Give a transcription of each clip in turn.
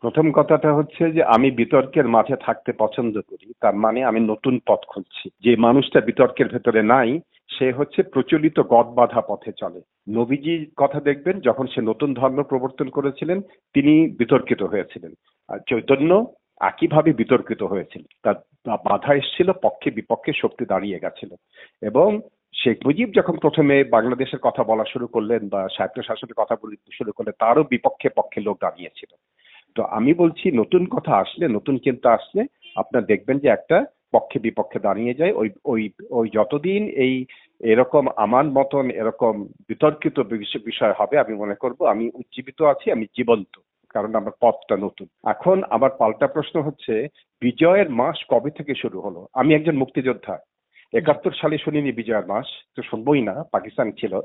প্রথম কথাটা হচ্ছে যে আমি বিতর্কের মাঝে থাকতে পছন্দ করি, তার মানে আমি নতুন পথ খুঁজছি। যে মানুষটা বিতর্কের ভেতরে নাই, সে হচ্ছে প্রচলিত গদ বাঁধা পথে চলে। নবীজির কথা দেখবেন, যখন সে নতুন ধর্ম প্রবর্তন করেছিলেন, তিনি বিতর্কিত হয়েছিলেন। আর চৈতন্য একইভাবে বিতর্কিত হয়েছিল তার বাধা এসেছিল, পক্ষে বিপক্ষে শক্তি দাঁড়িয়ে গেছিল। এবং শেখ মুজিব যখন প্রথমে বাংলাদেশের কথা বলা শুরু করলেন বা স্বায়ত্ত শাসনের কথা বলতে শুরু করলেন, তারও বিপক্ষে পক্ষে লোক দাঁড়িয়েছিল। তো আমি বলছি, নতুন কথা আসলে, নতুন চিন্তা আসলে আপনার দেখবেন যে একটা পক্ষে বিপক্ষে দাঁড়িয়ে যায়। ওই ওই ওই যতদিন এই এরকম আমার মতন এরকম বিতর্কিত বিষয় হবে, আমি মনে করব, আমি উজ্জীবিত আছি, আমি জীবন্ত, কারণ আমার পথটা নতুন। এখন আমার পাল্টা প্রশ্ন হচ্ছে, বিজয়ের মাস কবে থেকে শুরু হলো? আমি একজন মুক্তিযোদ্ধা। একাত্তর সালে শুনিনি বিজয়ের মাস, তো শুনবই না, পাকিস্তান ছিল।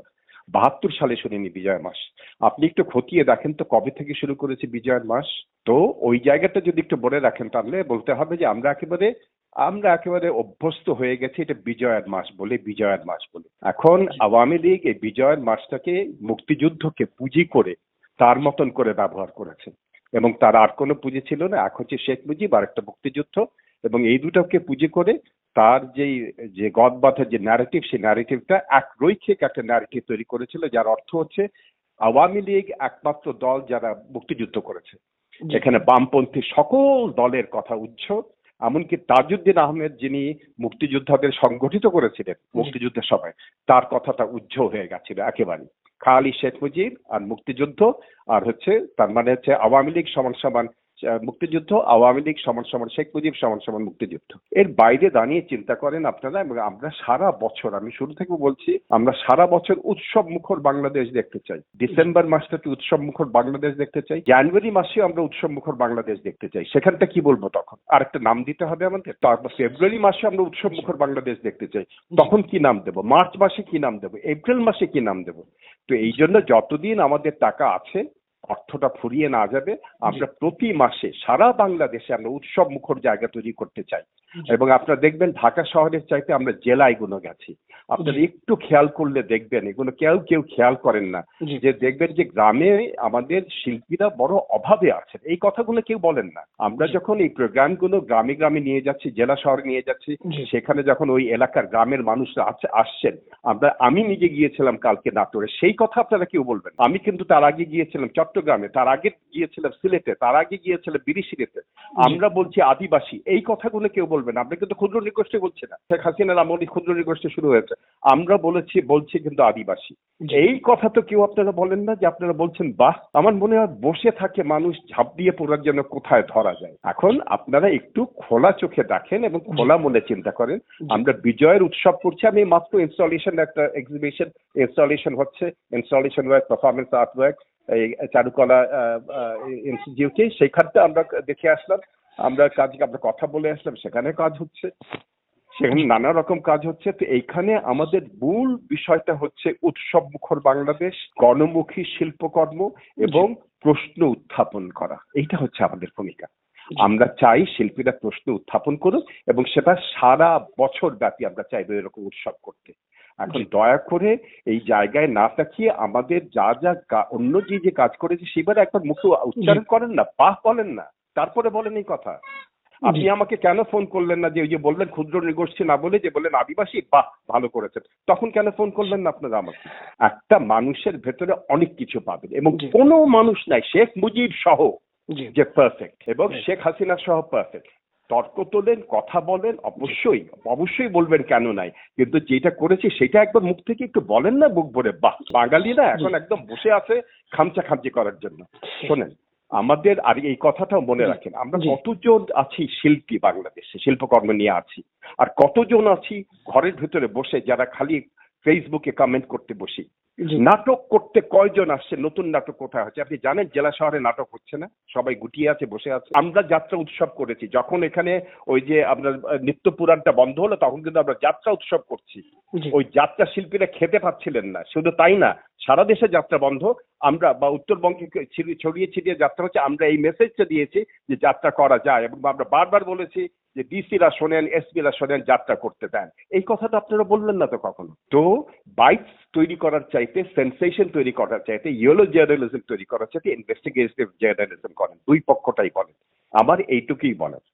বাহাত্তর সালে শুনিনি বিজয়ের মাস। আপনি একটু খতিয়ে দেখেন তো কবে থেকে শুরু করেছে বিজয়ের মাস? তো ওই জায়গাটা যদি একটু বলে রাখেন তাহলে বলতে হবে যে আমরা একেবারে আমরা একেবারে অভ্যস্ত হয়ে গেছি এটা বিজয়ের মাস বলে বিজয়ের মাস বলে। এখন আওয়ামী লীগ এই বিজয়ের মাসটাকে মুক্তিযুদ্ধকে পুঁজি করে তার মতন করে ব্যবহার করেছে। এবং তার আর কোনো পুঁজি ছিল না। এক হচ্ছে শেখ মুজিব আর একটা মুক্তিযুদ্ধ। এবং এই দুটোকে পুঁজি করে তার যেই যে গদবাধের যে ন্যারেটিভ সেই ন্যারেটিভটা এক রৈখিক একটা ন্যারেটিভ তৈরি করেছিল যার অর্থ হচ্ছে আওয়ামী লীগ একমাত্র দল যারা মুক্তিযুদ্ধ করেছে। এখানে বামপন্থী সকল দলের কথা উচ্চ এমনকি তাজউদ্দিন আহমেদ যিনি মুক্তিযোদ্ধাদের সংগঠিত করেছিলেন মুক্তিযুদ্ধের সময় তার কথাটা উজ্জ্ব হয়ে গেছিল একেবারে খালি শেখ মুজিব আর মুক্তিযুদ্ধ আর হচ্ছে তার মানে হচ্ছে আওয়ামী লীগ সমান সমান মুক্তিযুদ্ধ, আওয়ামী লীগ সমান সমান, শেখ মুজিব সমান সমান মুক্তিযুদ্ধ। এর বাইরে দাঁড়িয়ে চিন্তা করেন আপনারা, এবং আমরা সারা বছর, আমি শুরু থেকে বলছি, আমরা সারা বছর উৎসব মুখর বাংলাদেশ দেখতে চাই। ডিসেম্বর মাসটাকে উৎসব মুখর বাংলাদেশ দেখতে চাই। জানুয়ারি মাসে আমরা উৎসব মুখর বাংলাদেশ দেখতে চাই। সেখানটা কি বলব তখন? আর একটা নাম দিতে হবে আমাদের। তারপর ফেব্রুয়ারি মাসে আমরা উৎসব মুখর বাংলাদেশ দেখতে চাই। তখন কি নাম দেবো? মার্চ মাসে কি নাম দেবো? এপ্রিল মাসে কি নাম দেবো? তো এই জন্য যতদিন আমাদের টাকা আছে অর্থটা ফুরিয়ে না যাবে। আমরা প্রতি মাসে সারা বাংলাদেশে আমরা উৎসব মুখর জায়গা তৈরি করতে চাই। এবং আপনারা দেখবেন ঢাকা শহরের চাইতে আমরা জেলায়গুলো গেছি আপনারা একটু খেয়াল করলে দেখবেন এগুলো কেউ কেউ খেয়াল করেন না যে দেখবেন যে গ্রামে আমাদের শিল্পীরা বড় অভাবে আছেন। এই কথাগুলো কেউ বলেন না। আমরা যখন এই প্রোগ্রামগুলো গ্রামে গ্রামে নিয়ে যাচ্ছি জেলা শহরে নিয়ে যাচ্ছি সেখানে যখন ওই এলাকার গ্রামের মানুষরা আছে আসছেন আমরা আমি নিজে গিয়েছিলাম কালকে নাটোরে। সেই কথা আপনারা কেউ বলবেন আমি কিন্তু তার আগে গিয়েছিলাম চট্টগ্রামে তার আগে গিয়েছিলাম সিলেটে তার আগে গিয়েছিলাম বিরিশিরিতে। আমরা বলছি আদিবাসী। এই কথাগুলো কেউ বলবেন আমরা কিন্তু ক্ষুদ্র নিগোষ্ঠী বলছি না। শেখ হাসিনার আমলি ক্ষুদ্র নিগোষ্ঠী শুরু হয়েছে। আমরা বলেছি বলছি কিন্তু আদিবাসী। এই কথা তো কেউ আপনারা বলেন না যে আপনারা বলছেন বাহ আমার মনে হয় বসে থাকে মানুষ ঝাঁপ দিয়ে পড়ার জন্য কোথায় ধরা যায়। এখন আপনারা একটু খোলা চোখে দেখেন এবং খোলা মনে চিন্তা করেন। আমরা বিজয়ের উৎসব করছি। আমি মাত্র ইনস্টলেশন একটা এক্সিবিশন ইনস্টলেশন হচ্ছে installation work performance art work এই চারুকলা ইনস্টিটিউটে সেইখানটা আমরা দেখে আসলাম। আমরা কাজ আমরা কথা বলে আসলাম সেখানে কাজ হচ্ছে। সেখানে নানা রকম কাজ হচ্ছে। তো এইখানে আমাদের মূল বিষয়টা হচ্ছে উৎসব মুখর বাংলাদেশ গণমুখী শিল্পকর্ম এবং প্রশ্ন উত্থাপন করা। এইটা হচ্ছে আমাদের ভূমিকা। আমরা চাই শিল্পীরা প্রশ্ন উত্থাপন করুক এবং সেটা সারা বছর ব্যাপী আমরা চাইব এরকম উৎসব করতে। এখন দয়া করে এই জায়গায় না তাকিয়ে আমাদের যা যা অন্য যে যে কাজ করেছে সেবারে একবার মুখে উচ্চারণ করেন না বাহ বলেন না তারপরে বলেন এই কথা। আপনি আমাকে কেন ফোন করলেন না যে ওই যে বললেন ক্ষুদ্র নিগোষ্ঠী না বলে যে বললেন আদিবাসী? বাহ ভালো করেছেন। তখন কেন ফোন করলেন না আপনারা আমাকে? একটা মানুষের ভেতরে অনেক কিছু পাবেন এবং। কোনো মানুষ নাই শেখ মুজিব সহ যে পারফেক্ট এবং শেখ হাসিনা সহ পারফেক্ট তর্ক তোলেন কথা বলেন অবশ্যই অবশ্যই বলবেন কেন নাই? কিন্তু যেটা করেছি সেটা একবার মুখ থেকে একটু বলেন না বুক ভরে। বাহ বাঙালিরা এখন একদম বসে আছে খামচা খামচি করার জন্য। শোনেন আমাদের আর এই কথাটাও মনে রাখেন আমরা কতজন আছি শিল্পী বাংলাদেশে শিল্পকর্ম নিয়ে আছি আর কতজন আছি ঘরের ভিতরে বসে যারা খালি ফেসবুকে কমেন্ট করতে বসি? নাটক করতে কয়জন আসছে? নতুন নাটক কোথায় হচ্ছে? আপনি জানেন জেলা শহরে নাটক হচ্ছে না? সবাই গুটিয়ে আছে বসে আছে। আমরা যাত্রা উৎসব করেছি। যখন এখানে ওই যে আপনার নিত্য পুরাণটা বন্ধ হলো তখন কিন্তু আমরা যাত্রা উৎসব করছি। ওই যাত্রা শিল্পীরা খেতে পাচ্ছিলেন না। শুধু তাই না সারা দেশে যাত্রা বন্ধ। আমরা বা উত্তরবঙ্গে ছড়িয়ে ছিটিয়ে যাত্রা হচ্ছে, আমরা এই মেসেজটা দিয়েছি যে যাত্রা করা যায় এবং আমরা বারবার বলেছি যে ডিসিরা শোনেন এসপিরা শোনেন, যাত্রা করতে দেন। এই কথাটা আপনারা বললেন না তো কখনো? তো বাইটস তৈরি করার চাইতে, সেন্সেশন তৈরি করার চাইতে, ইয়েলো জার্নালিজম তৈরি করার চাইতে ইনভেস্টিগেটিভ জার্নালিজম করেন। দুই পক্ষটাই বলেন। আমার এইটুকুই বলার।